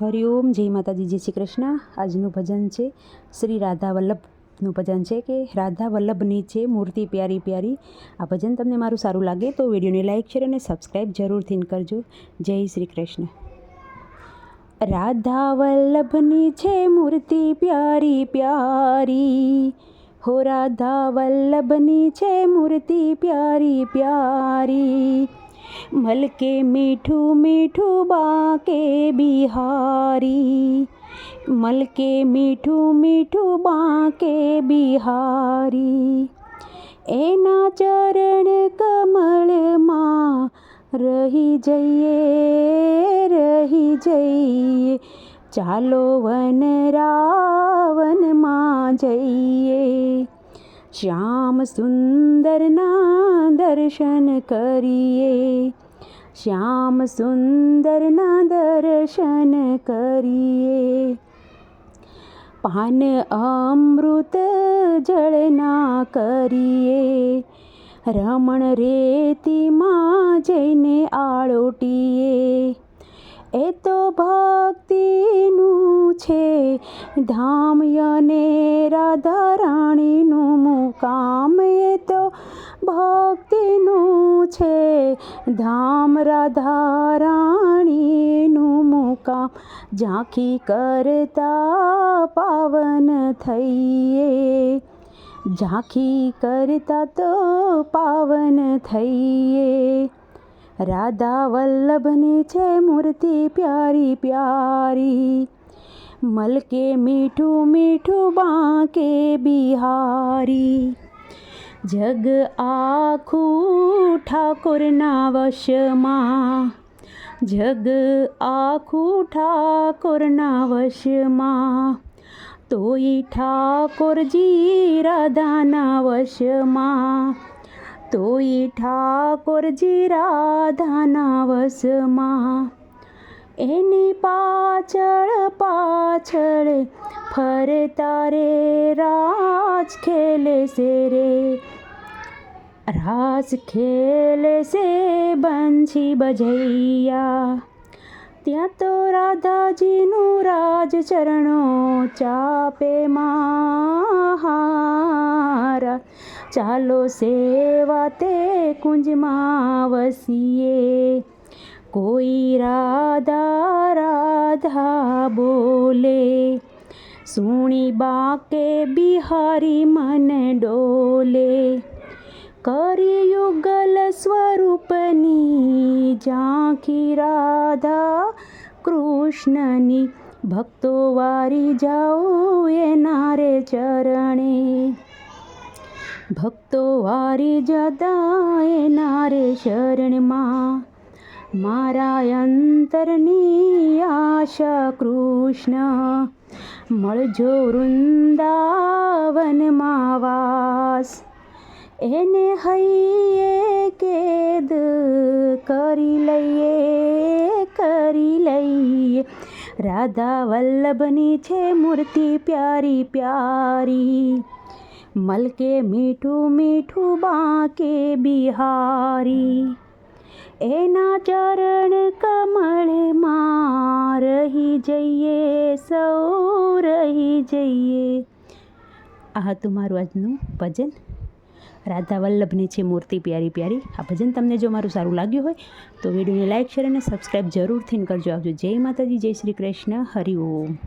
હરિઓમ જય માતાજી, જય શ્રી કૃષ્ણ. આજનું ભજન છે શ્રી રાધા વલ્લભનું ભજન છે કે રાધા વલ્લભની છે મૂર્તિ પ્યારી પ્યારી. આ ભજન તમને મારું સારું લાગે તો વિડીયોને લાઇક શેર અને સબસ્ક્રાઈબ જરૂરથી કરજો. જય શ્રી કૃષ્ણ. રાધા વલ્લભની છે મૂર્તિ પ્યારી પ્યારી. હો રાધા વલ્લભની છે મૂર્તિ પ્યારી પ્યારી. મલકે મીઠું મીઠું બાકે બિહારી. મલકે મીઠું મીઠું બાકે બિહારી. એના ચરણ કમળમાં રહી જઈએ રહી જઈએ. ચાલો વન રાવનમાં જઈએ. શ્યામ સુંદરના દર્શન કરીએ. શ્યામ સુંદરના દર્શન કરીએ. પાન અમૃત જળના કરીએ. રમણ રેતીમાં જઈને આળોટીએ. એ તો ભક્તિનું છે. ધામ યને રાધા રાણીનું મુકામ એ તો ભક્તિનું છે. ધામ રાધા રાણીનું મુકામ ઝાંખી કરતા પાવન થઈએ. ઝાંખી કરતા તો પાવન થઈએ. રાધા વલ્લભની છે મૂર્તિ પ્યારી પ્યારી. મલકે મીઠું મીઠું બાંકે બિહારી. જગ આખું ઠાકોરના વશમાં. જગ આખું ઠાકોરના વશમાં. તોય ઠાકોરજી રાધાના વશમાં. તોય ઠાકોરજી રાધાના વસમાં એની પાછળ પાછળ ફરતા રે રાજ ખેલે છે રે. રાસ ખેલે છે બંછી બજૈયા. ત્યાં તો રાધાજીનું રાજ ચરણો ચાપે મારા ચાલો સેવા તે કુંજમાં વસીએ. કોઈ રાધા રાધા બોલે સુણી બાકે બિહારી મને ડોલે કરી યુગલ સ્વરૂપની ઝાંખી રાધા કૃષ્ણની ભક્તો વારી જાઓ એના રે ચરણે ભક્તો વારી જતા એના રે શરણમાં મારા અંતરની આશા કૃષ્ણ મળજો વૃંદાવનમાં વાસ એને હૈયે કેદ કરી લઈએ કરી લઈએ રાધા વલ્લભની છે મૂર્તિ પ્યારી પ્યારી મલકે મીઠું મીઠું બાકે બિહારી એના ચરણ કમળમાં રહી જઈએ, સૌ રહી જઈએ. આ હતું મારું આજનું ભજન. રાધા વલ્લભની છે મૂર્તિ પ્યારી પ્યારી. આ ભજન તમને જો મારું સારું લાગ્યું હોય, તો વિડીયોને લાઇક શેર અને સબસ્ક્રાઈબ જરૂરથી કરજો. આવજો. જય માતાજી, જય શ્રી કૃષ્ણ. હરિ ઓમ.